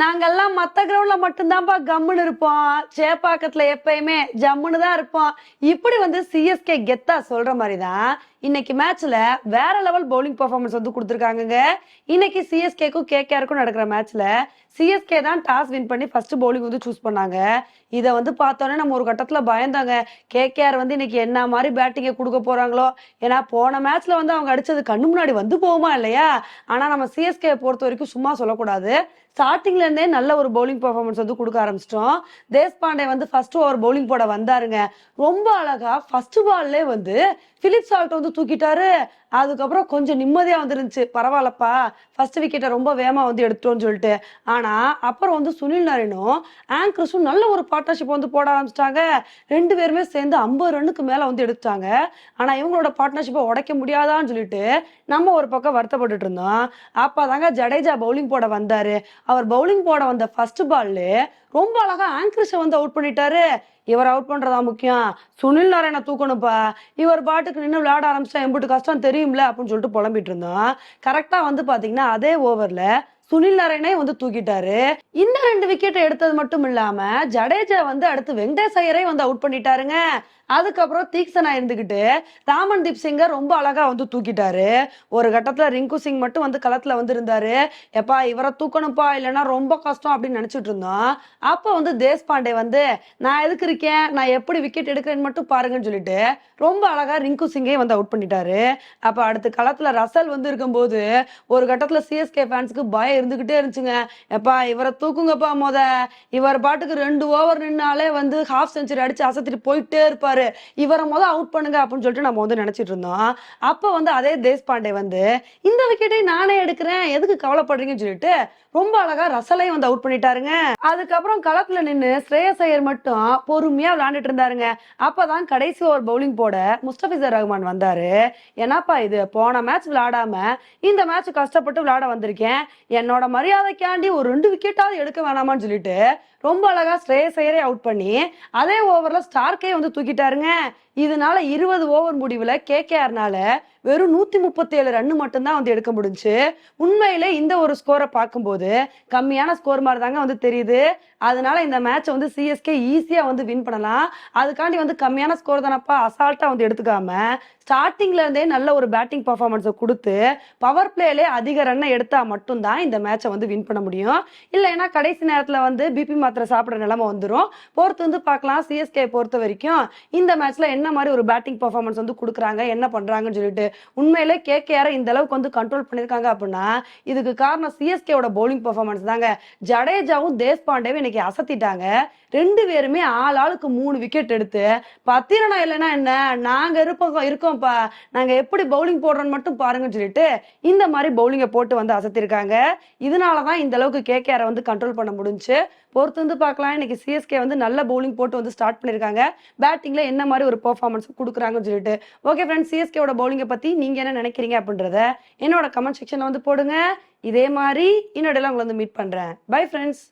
நாங்கெல்லாம் மத்த கிரவுண்ட்ல மட்டும்தான்ப்பா கம்முன்னு இருப்போம். சேப்பாக்கத்துல எப்பயுமே ஜம்முன்னு தான் இருப்போம். இப்படி வந்து சிஎஸ்கே கெத்தா சொல்ற மாதிரி தான் இன்னைக்கு மேட்ச்ல வேற லெவல் பவுலிங் பர்ஃபார்மன்ஸ் வந்து கொடுத்துருக்காங்கங்க. இன்னைக்கு சிஎஸ்கேக்கும் கேகேஆருக்கும் நடக்கிற மேட்ச்ல சிஎஸ்கே தான் டாஸ் வின் பண்ணி ஃபர்ஸ்ட் பவுலிங் வந்து சூஸ் பண்ணாங்க. இதை வந்து பார்த்தோன்னே நம்ம ஒரு கட்டத்துல பயந்தாங்க. கேகேஆர் வந்து இன்னைக்கு என்ன மாதிரி பேட்டிங்கை கொடுக்க போறாங்களோ? ஏன்னா போன மேட்ச்ல வந்து அவங்க அடிச்சது கண்ணு முன்னாடி வந்து போகுமா இல்லையா? ஆனா நம்ம சிஎஸ்கே பொறுத்த வரைக்கும் சும்மா சொல்லக்கூடாது. ஸ்டார்டிங்ல இருந்தே நல்ல ஒரு பவுலிங் பர்ஃபார்மன்ஸ் வந்து கொடுக்க ஆரம்பிச்சிட்டோம். தேஷ்பாண்டே வந்து ஃபர்ஸ்ட் ஓவர் பவுலிங் போட வந்தாருங்க. ரொம்ப அழகா ஃபர்ஸ்ட் பால்லே வந்து பிலிப் சால்ட் வந்து தூக்கிட்டாரு. அதுக்கப்புறம் கொஞ்சம் நிம்மதியா வந்துருந்துச்சு. பரவாயில்லப்பா. ஃபர்ஸ்ட் விக்கெட்டை ரொம்ப வேகமா வந்து எடுத்துட்டோம்னு சொல்லிட்டு. ஆனா அப்புறம் வந்து சுனில் நாராயணும் ஆங்கர்ஸும் நல்ல ஒரு பார்ட்னர்ஷிப் வந்து போட ஆரம்பிச்சிட்டாங்க. ரெண்டு பேருமே சேர்ந்து ஐம்பது ரன்னுக்கு மேல வந்து எடுத்துட்டாங்க. ஆனா இவங்களோட பார்ட்னர்ஷிப்பை உடைக்க முடியாதான்னு சொல்லிட்டு நம்ம ஒரு பக்கம் வருத்தப்பட்டுட்டு இருந்தோம். அப்பதாங்க ஜடேஜா பவுலிங் போட வந்தாரு. அவர் பவுலிங் போட வந்த ஃபர்ஸ்ட் பால்லு ரொம்ப அழகா ஆங்கர்ஸை வந்து அவுட் பண்ணிட்டாரு. இவர் அவுட் பண்றதா முக்கியம். சுனில் நாராயண தூக்கணும்ப்பா. இவர் பாட்டுக்கு நின்று விளையாட ஆரம்பிச்சா எம்பிட்டு கஷ்டம் தெரியும்ல அப்படின்னு சொல்லிட்டு புலம்பிட்டு இருந்தோம் கரெக்டா வந்து பாத்தீங்கன்னா அதே ஓவர்ல சுனில் நாராயணே வந்து தூக்கிட்டாரு. இந்த ரெண்டு விக்கெட்டை எடுத்தது மட்டும் இல்லாம ஜடேஜா வந்து அடுத்து வெங்கடேஷ் ஐயரை வந்து அவுட் பண்ணிட்டாருங்க. அதுக்கப்புறம் தீக்ஷனா இருந்துகிட்டு ராமன்தீப் சிங்கை ரொம்ப அழகா வந்து தூக்கிட்டாரு. ஒரு கட்டத்துல ரிங்கு சிங் மட்டும் வந்து களத்துல வந்து இருந்தாரு. எப்பா இவரை தூக்கணும்ப்பா இல்லைன்னா ரொம்ப கஷ்டம் அப்படின்னு நினைச்சிட்டு இருந்தோம். அப்ப வந்து தேஷ்பாண்டே வந்து நான் எதுக்கு இருக்கேன்? நான் எப்படி விக்கெட் எடுக்கிறேன்னு மட்டும் பாருங்கன்னு சொல்லிட்டு ரொம்ப அழகா ரிங்கு சிங்கை வந்து அவுட் பண்ணிட்டாரு. அப்ப அடுத்த களத்துல ரசல் வந்து இருக்கும்போது ஒரு கட்டத்துல சிஎஸ்கே ஃபேன்ஸுக்கு பய இருந்துகிட்டே இருந்துச்சுங்க. எப்பா இவரை தூக்குங்கப்பா மொத. இவர் பாட்டுக்கு ரெண்டு ஓவர் நின்னாலே வந்து ஹாஃப் செஞ்சுரி அடிச்சு அசத்திட்டு போயிட்டே இருப்பாரு. இவரை மொதல் அவுட் பண்ணுங்க அப்படின்னு சொல்லிட்டு நம்ம வந்து நினைச்சிட்டு இருந்தோம். அப்போ வந்து அதே தேஷ்பாண்டே வந்து இந்த விக்கெட்டை நானே எடுக்கிறேன் எதுக்கு கவலைப்படுறீங்கன்னு சொல்லிட்டு ரொம்ப அழகா ரசலையும் வந்து அவுட் பண்ணிட்டாருங்க. அதுக்கப்புறம் களத்துல நின்று ஸ்ரேயஸ் ஐயர் மட்டும் பொறுமையா விளையாண்டுட்டு இருந்தாருங்க. அப்பதான் கடைசி ஓவர் பவுலிங் போட முஸ்தபிசர் ரஹ்மான் வந்தாரு. என்னப்பா இது போன மேட்ச் விளையாடாம இந்த மேட்ச் கஷ்டப்பட்டு விளையாட வந்திருக்கேன். என்னோட மரியாதைக்காண்டி ஒரு ரெண்டு விக்கெட்டாவது எடுக்க வேணாமான்னு சொல்லிட்டு ரொம்ப அழகா ஸ்ரேயஸ் ஐயரே அவுட் பண்ணி அதே ஓவர்ல ஸ்டார்க்கே வந்து தூக்கிட்டாருங்க. இதனால இருபது ஓவர் முடிவுல கேகேஆர்னால வெறும் நூத்தி முப்பத்தி ஏழு ரன் மட்டும்தான் வந்து எடுக்க முடிஞ்சு. உண்மையில இந்த ஒரு ஸ்கோரை பார்க்கும்போது கம்மியான ஸ்கோர் மாதிரி தாங்க வந்து தெரியுது. அதனால இந்த மேட்சை வந்து சிஎஸ்கே ஈஸியா வந்து வின் பண்ணலாம். அதுக்காண்டி வந்து கம்மியான ஸ்கோர் தானப்பா அசால்ட்டா வந்து எடுத்துக்காம ஸ்டார்டிங்ல இருந்தே நல்ல ஒரு பேட்டிங் பர்ஃபார்மன்ஸை கொடுத்து பவர் பிளேலே அதிக ரன்னை எடுத்தா மட்டும்தான் இந்த மேட்சை வந்து வின் பண்ண முடியும். இல்லைன்னா கடைசி நேரத்துல வந்து பிபி மாத்திரை சாப்பிட்ற நிலைமை வந்துடும் பொறுத்து வந்து பார்க்கலாம். சிஎஸ்கே பொறுத்த வரைக்கும் இந்த மேட்ச்ல என்ன மாதிரி ஒரு பேட்டிங் பர்ஃபார்மன்ஸ் வந்து கொடுக்குறாங்க என்ன பண்றாங்கன்னு சொல்லிட்டு உண்மையிலே கேகேஆர் இந்த அளவுக்கு வந்து கண்ட்ரோல் பண்ணிருக்காங்க அப்படின்னா இதுக்கு காரணம் சிஎஸ்கேவோட பவுலிங் பர்ஃபார்மன்ஸ் தாங்க. ஜடேஜாவும் தேஷ்பாண்டேவும் இன்னைக்கு அசத்திட்டாங்க. ரெண்டு பேருமே ஆள் ஆளுக்கு மூணு விக்கெட் எடுத்து பத்திரணா இல்லைன்னா என்ன? நாங்க இருப்போம் இருக்கோம்ப்பா நாங்க எப்படி பவுலிங் போடுறோன்னு மட்டும் பாருங்கன்னு சொல்லிட்டு இந்த மாதிரி பவுலிங்கை போட்டு வந்து அசத்திருக்காங்க. இதனாலதான் இந்த அளவுக்கு கேகேஆரை வந்து கண்ட்ரோல் பண்ண முடிஞ்சுச்சு பொறுத்து வந்து பார்க்கலாம். இன்னைக்கு சிஎஸ்கே வந்து நல்ல பவுலிங் போட்டு வந்து ஸ்டார்ட் பண்ணிருக்காங்க பேட்டிங்ல என்ன மாதிரி ஒரு பெர்ஃபார்மன்ஸ் கொடுக்குறாங்கன்னு சொல்லிட்டு. ஓகே ஃப்ரெண்ட்ஸ் சிஎஸ்கேவோட பவுலிங்கை பத்தி நீங்க என்ன நினைக்கிறீங்க அப்படின்றத என்னோட கமெண்ட் செக்ஷன்ல வந்து போடுங்க. இதே மாதிரி இன்னொடையெல்லாம் உங்களை வந்து மீட் பண்றேன். Bye friends